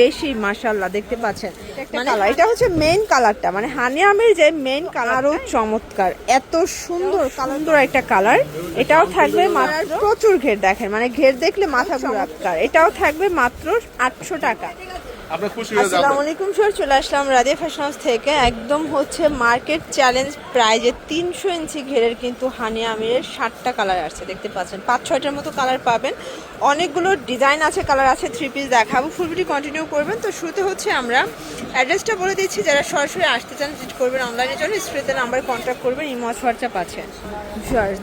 বেশি মাশাল্লাহ দেখতে পাচ্ছেন। মানে কালার এটা হচ্ছে মেইন কালারটা মানে হানি আমের যে মেইন কালারও চমৎকার। এত সুন্দর সুন্দর একটা কালার এটাও থাকবে মাত্র প্রচুর ঘের দেখেন মানে ঘের দেখলে মাথা চমৎকার এটাও থাকবে মাত্র আটশো টাকা। আপনার খুশি হয়ে আসসালামু আলাইকুম, স্যার। চলে আসলাম রাদিয়া ফ্যাশন থেকে। একদম হচ্ছে মার্কেট চ্যালেঞ্জ প্রাইজে তিনশো ইঞ্চি ঘেরের কিন্তু হানি আমিরের ষাটটা কালার আছে দেখতে পাচ্ছেন। পাঁচ, ছয়টার মতো কালার পাবেন। অনেকগুলো ডিজাইন আছে কালার আছে থ্রি পিস দেখাবো। ফুল ভিডিও কন্টিনিউ করবেন। তো শুরুতে হচ্ছে আমরা অ্যাড্রেসটা বলে দিচ্ছি। যারা সরাসরি আসতে চান ভিজিট করবেন অনলাইনের জন্য। স্ক্রিতে নাম্বার কন্ট্যাক্ট করবেন, ইমো হোয়াটসঅ্যাপ আছে।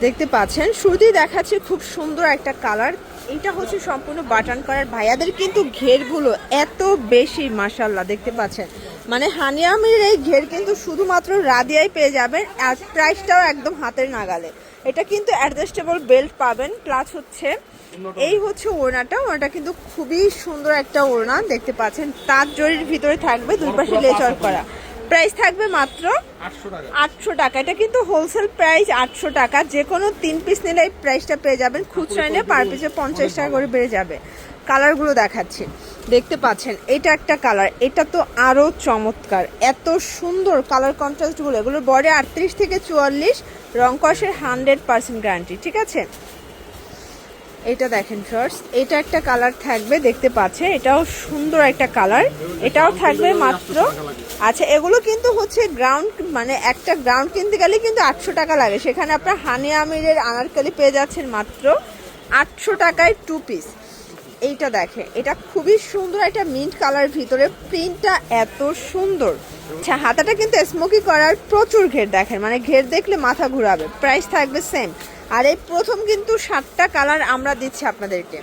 দেখতে পাচ্ছেন, শুরুতেই দেখাচ্ছে খুব সুন্দর একটা কালার এটা হচ্ছে সম্পূর্ণ বাটন করার। ভাইয়াদের কিন্তু ঘেরগুলো এত বেশি মাশাল্লাহ দেখতে পাচ্ছেন। মানে হানিয়ামের এই ঘের কিন্তু শুধুমাত্র রাদিয়াই পেয়ে যাবেন আর প্রাইসটাও একদম হাতের নাগালে। এটা কিন্তু অ্যাডজাস্টেবল বেল্ট পাবেন প্লাস হচ্ছে এই হচ্ছে ওড়নাটা ওড়নাটা কিন্তু খুবই সুন্দর একটা ওড়না দেখতে পাচ্ছেন। তার জরির ভিতরে থাকবে দুই পাশে লেচর করা। প্রাইস থাকবে মাত্র আটশো টাকা। আটশো টাকা। এটা কিন্তু হোলসেল প্রাইস আটশো টাকা। যে কোনো তিন পিস নিলে এই প্রাইসটা পেয়ে যাবেন। খুচরা নিলে পার পিসে পঞ্চাশ টাকা করে বেড়ে যাবে। কালারগুলো দেখাচ্ছি। দেখতে পাচ্ছেন, এটা একটা কালার। এটা তো আরও চমৎকার। এত সুন্দর কালার কন্ট্রাস্টগুলো। এগুলোর বডি আটত্রিশ থেকে চুয়াল্লিশ, রং কষের হান্ড্রেড পার্সেন্ট গ্যারান্টি, ঠিক আছে? এটা দেখেন ফার্স্ট এটা একটা কালার থাকবে, দেখতে পাচ্ছেন, এটাও সুন্দর একটা কালার। এটাও থাকবে মাত্র আচ্ছা এগুলো কিন্তু হচ্ছে গ্রাউন্ড মানে একটা গ্রাউন্ড কিনতে গেলে কিন্তু আটশো টাকা লাগে। সেখানে আপনার হানি আমিরের আনারকালি পেয়ে যাচ্ছেন মাত্র আটশো টাকায় টু পিস এইটা দেখে এটা খুবই সুন্দর একটা মিন্ট কালার ভিতরে প্রিন্টটা এত সুন্দর। আচ্ছা হাতাটা কিন্তু স্মোকি করার প্রচুর ঘের দেখেন মানে ঘের দেখলে মাথা ঘুরাবে প্রাইস থাকবে সেম আর এই প্রথম কিন্তু সাতটা কালার আমরা দিচ্ছি আপনাদেরকে।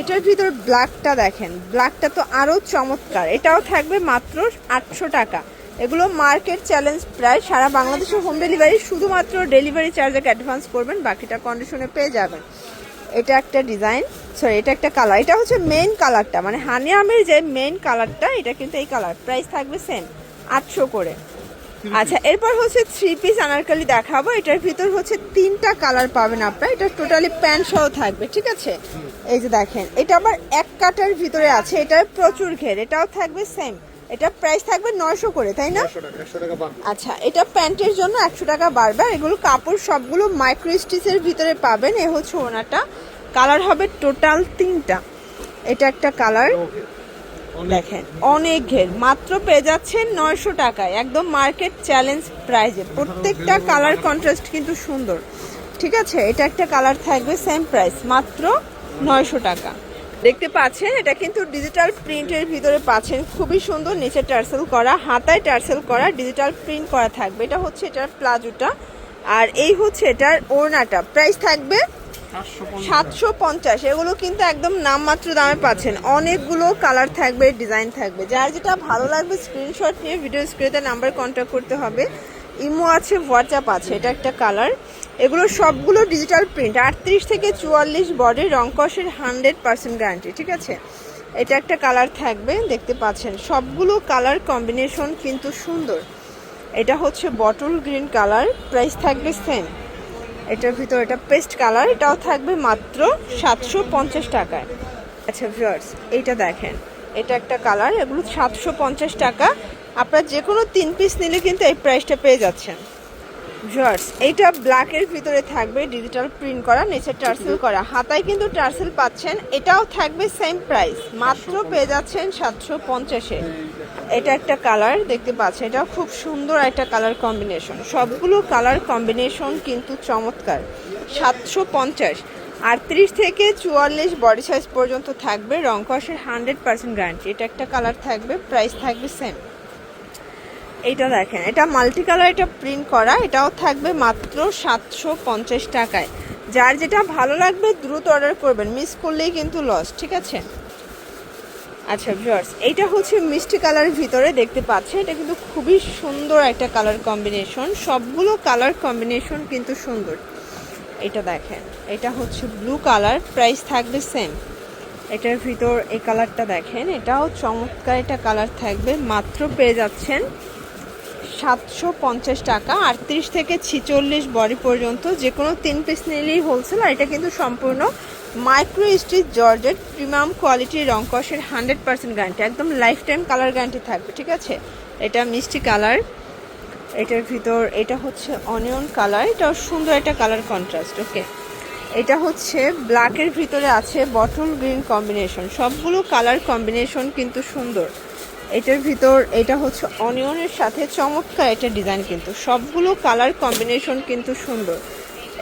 এটার ভিতর ব্ল্যাকটা দেখেন ব্ল্যাকটা তো আরও চমৎকার, এটাও থাকবে মাত্র আটশো টাকা। এগুলো মার্কেট চ্যালেঞ্জ প্রায় সারা বাংলাদেশে হোম ডেলিভারি শুধুমাত্র ডেলিভারি চার্জ অ্যাডভান্স করবেন, বাকিটা কন্ডিশনে পেয়ে যাবেন। এটা একটা ডিজাইন সরি এটা একটা কালার এটা হচ্ছে মেন কালারটা মানে হানি আমের যে মেন কালারটা এটা কিন্তু এই কালার প্রাইস থাকবে সেম আটশো করে। আচ্ছা এরপর হচ্ছে থ্রি পিস আনারকালি দেখাবো। এটার ভিতর হচ্ছে তিনটা কালার পাবেন আপনারা। এটা টোটালি প্যান্ট সহ থাকবে, ঠিক আছে? এই যে দেখেন, এটা আবার এক কাটার ভিতরে আছে এটার প্রচুর ঘের, এটাও থাকবে সেম এটা প্রাইস থাকবে নয়শো করে তাই না? আচ্ছা এটা প্যান্টের জন্য একশো টাকা বাড়বে আর এগুলো কাপড় সবগুলো মাইক্রো স্টিচের ভিতরে পাবেন। এ হচ্ছে ওনাটা কালার হবে টোটাল তিনটা। এটা একটা কালার দেখেন অনেক ঘের। মাত্র পেয়ে যাচ্ছেন নয়শো টাকায়। একদম মার্কেট চ্যালেঞ্জ প্রাইজে প্রত্যেকটা কালার কন্ট্রাস্ট কিন্তু সুন্দর। ঠিক আছে এটা একটা কালার থাকবে সেম প্রাইস মাত্র নয়শো টাকা। দেখতে পাচ্ছেন এটা কিন্তু ডিজিটাল প্রিন্টের ভিতরে পাচ্ছেন। খুবই সুন্দর নিচে টার্সেল করা হাতায় টার্সেল করা ডিজিটাল প্রিন্ট করা থাকবে। এটা হচ্ছে এটার প্লাজোটা। আর এই হচ্ছে এটার ওড়নাটা। প্রাইস থাকবে সাতশো পঞ্চাশ। এগুলো কিন্তু একদম নামমাত্র দামে পাচ্ছেন। অনেকগুলো কালার থাকবে ডিজাইন থাকবে। যার যেটা ভালো লাগবে স্ক্রিনশট নিয়ে ভিডিও স্ক্রিনে নাম্বার কন্ট্যাক্ট করতে হবে। ইমো আছে হোয়াটসঅ্যাপ আছে এটা একটা কালার এগুলো সবগুলো ডিজিটাল প্রিন্ট আটত্রিশ থেকে চুয়াল্লিশ বডি রংকসের হান্ড্রেড পার্সেন্ট গ্যারান্টি ঠিক আছে? এটা একটা কালার থাকবে, দেখতে পাচ্ছেন। সবগুলো কালার কম্বিনেশন কিন্তু সুন্দর। এটা হচ্ছে বটল গ্রিন কালার প্রাইস থাকবে সেম এটার ভিতর এটা পেস্ট কালার এটাও থাকবে মাত্র সাতশো পঞ্চাশ টাকায়। আচ্ছা ভিউয়ার্স এইটা দেখেন। এটা একটা কালার এগুলো সাতশো পঞ্চাশ টাকা। আপনার যে কোনো তিন পিস নিলে কিন্তু এই প্রাইসটা পেয়ে যাচ্ছেন। ভিউয়ার্স, এইটা ব্ল্যাকের ভিতরে থাকবে ডিজিটাল প্রিন্ট করা, নিচে টার্সেল করা। হাতায় কিন্তু টার্সেল পাচ্ছেন, এটাও থাকবে সেম প্রাইস মাত্র পেয়ে যাচ্ছেন সাতশো পঞ্চাশে। এটা একটা কালার দেখতে পাচ্ছেন এটা খুব সুন্দর একটা কালার কম্বিনেশন সবগুলো কালার কম্বিনেশন কিন্তু চমৎকার, সাতশো পঞ্চাশ। আটত্রিশ থেকে চুয়াল্লিশ বডি সাইজ পর্যন্ত থাকবে রংকসের হান্ড্রেড পার্সেন্ট গ্যারান্টি এটা একটা কালার থাকবে প্রাইস থাকবে সেম এইটা দেখেন, এটা মাল্টি কালার এটা প্রিন্ট করা, এটাও থাকবে মাত্র সাতশো পঞ্চাশ টাকায়। যার যেটা ভালো লাগবে দ্রুত অর্ডার করবেন মিস করলেই কিন্তু লস ঠিক আছে? আচ্ছা ভিউয়ার্স এইটা হচ্ছে মিষ্টি কালারের ভিতরে দেখতে পাচ্ছেন, এটা কিন্তু খুবই সুন্দর একটা কালার কম্বিনেশন সবগুলো কালার কম্বিনেশন কিন্তু সুন্দর। এটা দেখেন, এটা হচ্ছে ব্লু কালার প্রাইস থাকবে সেম এটার ভিতর এই কালারটা দেখেন, এটাও চমৎকার একটা কালার থাকবে, মাত্র পেয়ে যাচ্ছেন সাতশো পঞ্চাশ টাকা, আটত্রিশ থেকে ছিচল্লিশ বডি পর্যন্ত যে কোনো তিন পিস নিলেই হোলসেল আর এটা কিন্তু সম্পূর্ণ মাইক্রো স্টিচ জর্জেট প্রিমিয়াম কোয়ালিটির রং কষের হান্ড্রেড পার্সেন্ট গ্যারান্টি একদম লাইফ টাইম কালার গ্যারান্টি থাকবে, ঠিক আছে? এটা মিষ্টি কালার এটার ভিতর, এটা হচ্ছে অনিয়ন কালার এটাও সুন্দর একটা কালার কন্ট্রাস্ট ওকে এটা হচ্ছে ব্ল্যাকের ভিতরে আছে বটল গ্রিন কম্বিনেশন সবগুলো কালার কম্বিনেশন কিন্তু সুন্দর। এটার ভিতর এটা হচ্ছে অনিয়নের সাথে চমৎকার এটা ডিজাইন কিন্তু। সবগুলো কালার কম্বিনেশন কিন্তু সুন্দর।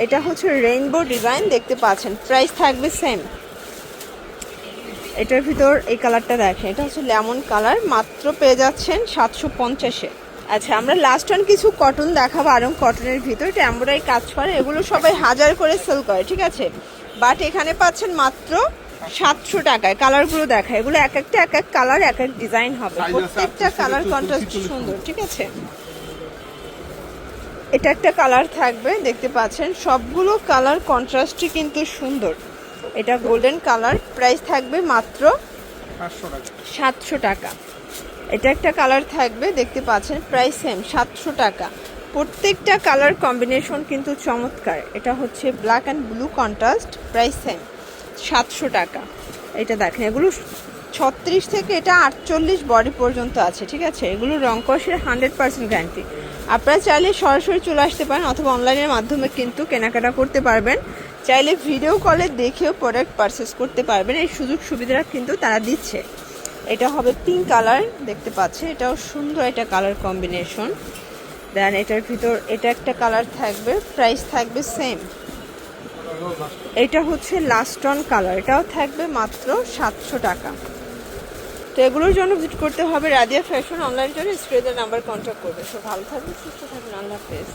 এটা হচ্ছে রেইনবো ডিজাইন, দেখতে পাচ্ছেন। প্রাইস থাকবে সেম এটার ভিতর এই কালারটা দেখেন। এটা হচ্ছে লেমন কালার, মাত্র পেয়ে যাচ্ছেন সাতশো পঞ্চাশে। আচ্ছা আমরা লাস্ট অন কিছু কটন দেখাবো। আরং কটনের ভিতর। এটা এমব্রয়ডারি কাজ করে। এগুলো সবাই হাজার করে সেল করে, ঠিক আছে? বাট এখানে পাচ্ছেন মাত্র সাতশো টাকায় কালারগুলো দেখা এগুলো এক একটা এক এক কালার এক এক ডিজাইন হবে। প্রত্যেকটা কালার কন্ট্রাস্ট সুন্দর ঠিক আছে? এটা একটা কালার থাকবে দেখতে পাচ্ছেন। সবগুলো কালার কন্ট্রাস্টই কিন্তু সুন্দর। এটা গোল্ডেন কালার প্রাইস থাকবে মাত্র সাতশো টাকা। এটা একটা কালার থাকবে দেখতে পাচ্ছেন প্রাইস সেম সাতশো টাকা। প্রত্যেকটা কালার কম্বিনেশন কিন্তু চমৎকার। এটা হচ্ছে black and blue contrast price same সাতশো টাকা। এটা দেখেন, এগুলো ছত্রিশ থেকে এটা আটচল্লিশ বডি পর্যন্ত আছে, ঠিক আছে? এগুলো রং কষের হান্ড্রেড পার্সেন্ট গ্যারান্টি আপনারা চাইলে সরাসরি চলে আসতে পারেন অথবা অনলাইনের মাধ্যমে কিন্তু কেনাকাটা করতে পারবেন। চাইলে ভিডিও কলে দেখেও প্রোডাক্ট পারচেস করতে পারবেন। এই সুযোগ সুবিধাটা কিন্তু তারা দিচ্ছে। এটা হবে পিঙ্ক কালার দেখতে পাচ্ছে এটাও সুন্দর একটা কালার কম্বিনেশন দেন এটার ভিতর, এটা একটা কালার থাকবে প্রাইস থাকবে সেম এটা হচ্ছে লাস্ট অন কালার এটাও থাকবে মাত্র সাতশো টাকা। তো এগুলোর জন্য ভিজিট করতে হবে রাদিয়া ফ্যাশন অনলাইন জন্য স্ক্রিনের নাম্বার কন্ট্যাক্ট করবে। সো ভালো থাকবে সুস্থ থাকবেন, আল্লাহ হাফেজ।